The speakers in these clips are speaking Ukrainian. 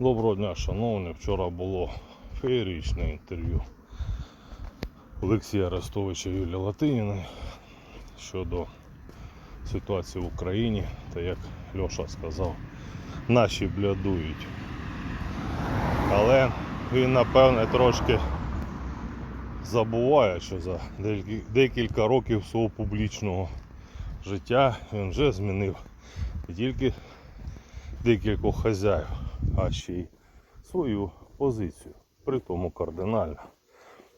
Доброго дня, шановні. Вчора було феєричне інтерв'ю Олексія Арестовича і Юлії Латиніної щодо ситуації в Україні та як Льоша сказав, наші блядують. Але він напевне трошки забуває, що за декілька років свого публічного життя він вже змінив не тільки декількох хазяїв, а ще й свою позицію, при тому кардинально.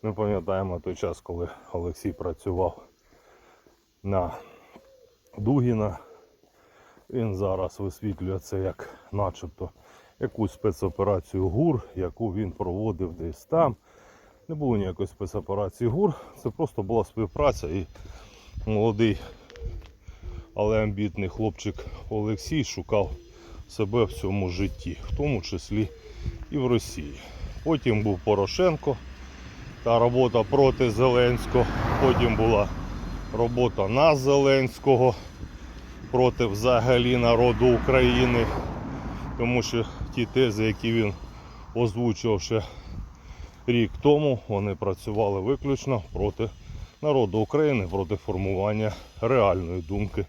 Ми пам'ятаємо той час, коли Олексій працював на Дугіна. Він зараз висвітлює це як начебто якусь спецоперацію ГУР, яку він проводив десь там. Не було ніякої спецоперації ГУР, це просто була співпраця і молодий, але амбітний хлопчик Олексій шукав себе в цьому житті, в тому числі і в Росії. Потім був Порошенко та робота проти Зеленського. Потім була робота на Зеленського проти взагалі народу України. Тому що ті тези, які він озвучував ще рік тому, вони працювали виключно проти народу України, проти формування реальної думки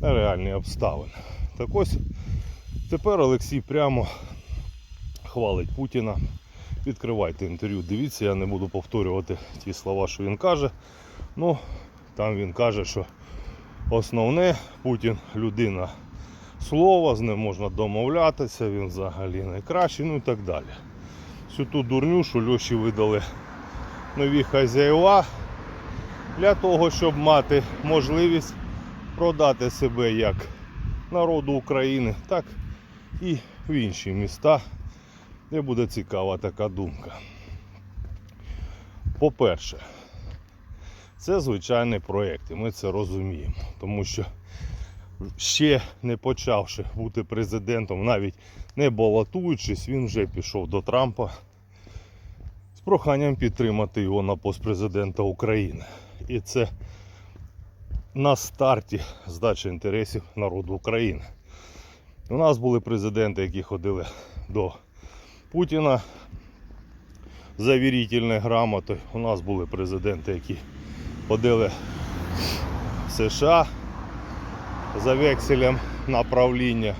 на реальні обставини. Так ось Тепер Олексій прямо хвалить Путіна. Відкривайте інтерв'ю, дивіться, я не буду повторювати ті слова, що він каже. Ну, там він каже, що основне Путін людина слова, з ним можна домовлятися, він взагалі найкращий, ну і так далі. Всю ту дурню, що Льоші видали нові хазяїва для того, щоб мати можливість продати себе як народу України, так і в інші міста, де буде цікава така думка. По-перше, це звичайний проєкт, і ми це розуміємо, тому що ще не почавши бути президентом, навіть не балотуючись, він вже пішов до Трампа з проханням підтримати його на пост президента України. І це на старті здачі інтересів народу України. У нас були президенти, які ходили до Путіна за вірительною грамотою. У нас були президенти, які ходили в США за векселем на правління.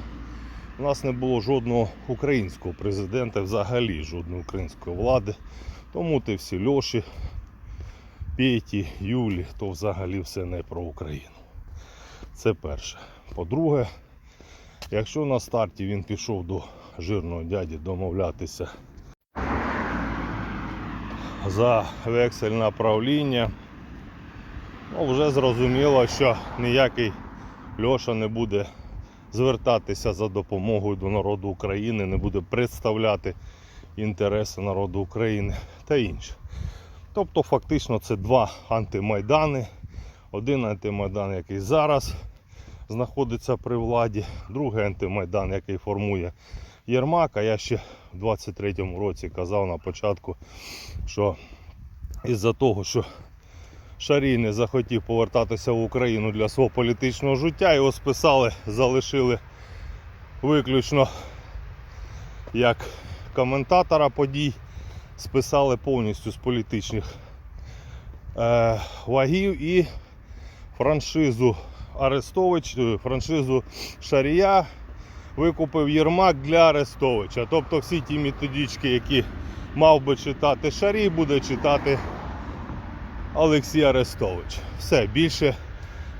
У нас не було жодного українського президента, взагалі жодної української влади. Тому ти всі Льоші, Петі, Юлі, то взагалі все не про Україну. Це перше. По-друге, якщо на старті він пішов до жирного дяді домовлятися за вексель направління, ну вже зрозуміло, що ніякий Льоша не буде звертатися за допомогою до народу України, не буде представляти інтереси народу України та інше. Тобто фактично це два антимайдани. Один антимайдан, який зараз знаходиться при владі, другий антимайдан, який формує Єрмак. А я ще в 23-му році казав на початку, що із-за того, що Шарій не захотів повертатися в Україну для свого політичного життя, його списали, залишили виключно як коментатора подій списали повністю з політичних е, вагів і франшизу Арестович, е, франшизу Шарія викупив Єрмак для Арестовича. Тобто всі ті методички, які мав би читати Шарій, буде читати Олексій Арестович. Все, більше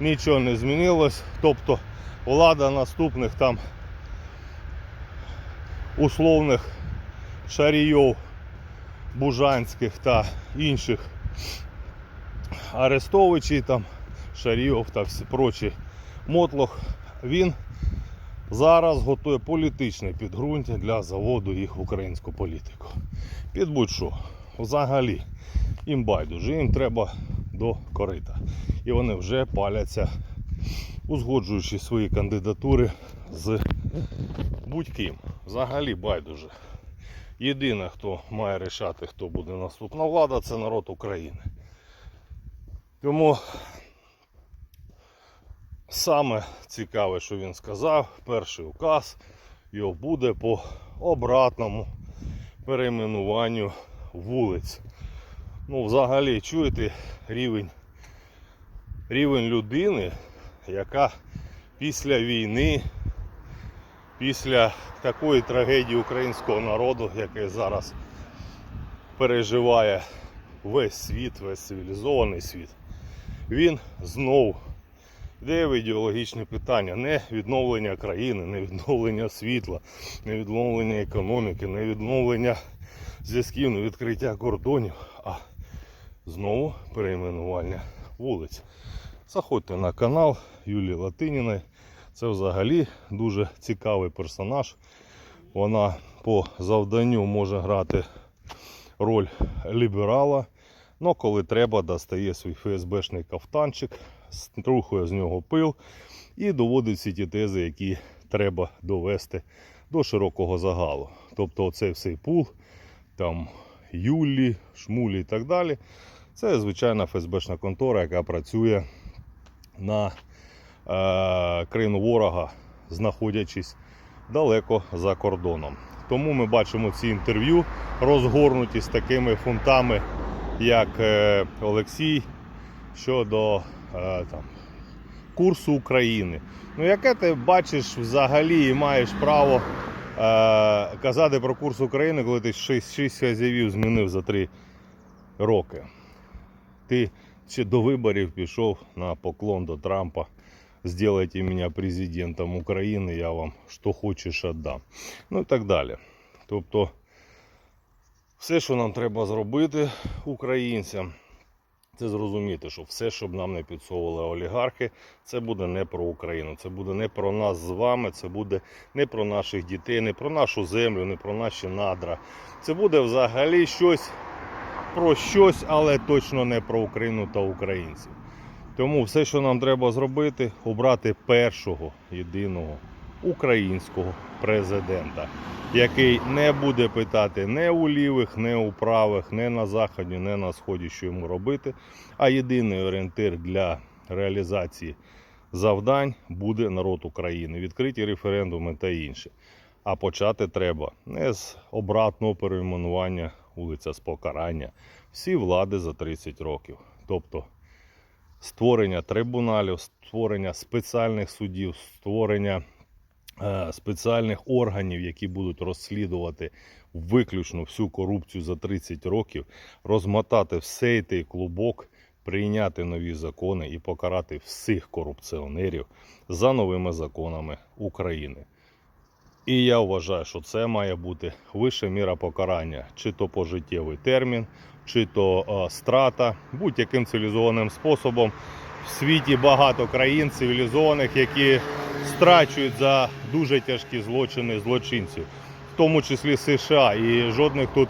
нічого не змінилось. Тобто влада наступних там условних шарійов Бужанських та інших Арестовичів, там, Шаріов та всі прочі мотлох, він зараз готує політичне підґрунтя для заводу їх в українську політику. Під будь-що. Взагалі, їм байдуже, їм треба до корита. І вони вже паляться, узгоджуючи свої кандидатури з будь-ким. Взагалі байдуже. Єдине, хто має рішати, хто буде наступна влада, це народ України. Тому саме цікаве, що він сказав, перший указ його буде по обратному перейменуванню вулиць. Ну, взагалі, чуєте рівень, рівень людини, яка після війни, після такої трагедії українського народу, який зараз переживає весь світ, весь цивілізований світ, він знову йде в ідеологічні питання, не відновлення країни, не відновлення світла, не відновлення економіки, не відновлення зв'язків, не відкриття кордонів, а знову перейменування вулиць. Заходьте на канал Юлії Латиніної. Це взагалі дуже цікавий персонаж. Вона по завданню може грати роль ліберала. але коли треба, достає свій ФСБшний кафтанчик, струхує з нього пил і доводить всі ті тези, які треба довести до широкого загалу. Тобто оцей всей пул, там Юлі, Шмулі і так далі. Це звичайна ФСБшна контора, яка працює на е, країну ворога, знаходячись далеко за кордоном. Тому ми бачимо ці інтерв'ю розгорнуті з такими фунтами, як е, Олексій щодо там, курсу України. Ну, яке ти бачиш взагалі і маєш право е, казати про курс України, коли ти 6, 6 хазяїв змінив за 3 роки? Ти ще до виборів пішов на поклон до Трампа. Сделайте мене президентом України, я вам що хочеш віддам. Ну і так далі. Тобто, все, що нам треба зробити українцям, це зрозуміти, що все, що б нам не підсовували олігархи, це буде не про Україну, це буде не про нас з вами, це буде не про наших дітей, не про нашу землю, не про наші надра. Це буде взагалі щось про щось, але точно не про Україну та українців. Тому все, що нам треба зробити, обрати першого єдиного українського президента, який не буде питати не у лівих, не у правих, не на заході, не на сході, що йому робити. А єдиний орієнтир для реалізації завдань буде народ України, відкриті референдуми та інше. А почати треба не з обратного перейменування вулиця з покарання. Всі влади за 30 років. Тобто створення трибуналів, створення спеціальних судів, створення спеціальних органів, які будуть розслідувати виключно всю корупцію за 30 років, розмотати всей той клубок, прийняти нові закони і покарати всіх корупціонерів за новими законами України. І я вважаю, що це має бути вища міра покарання, чи то пожиттєвий термін, чи то е, страта, будь-яким цивілізованим способом. В світі багато країн цивілізованих, які страчують за дуже тяжкі злочини злочинців, в тому числі США. І жодних тут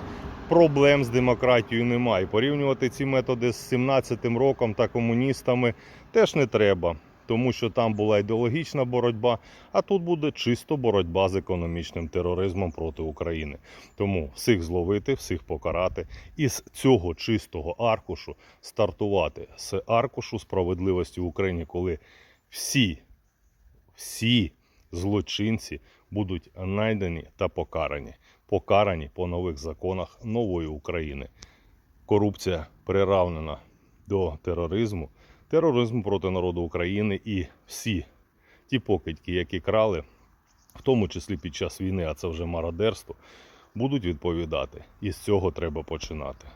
проблем з демократією немає. Порівнювати ці методи з 17-м роком та комуністами теж не треба тому що там була ідеологічна боротьба, а тут буде чисто боротьба з економічним тероризмом проти України. Тому всіх зловити, всіх покарати і з цього чистого аркушу стартувати з аркушу справедливості в Україні, коли всі, всі злочинці будуть знайдені та покарані. Покарані по нових законах нової України. Корупція приравнена до тероризму тероризм проти народу України і всі ті покидьки, які крали, в тому числі під час війни, а це вже мародерство, будуть відповідати. І з цього треба починати.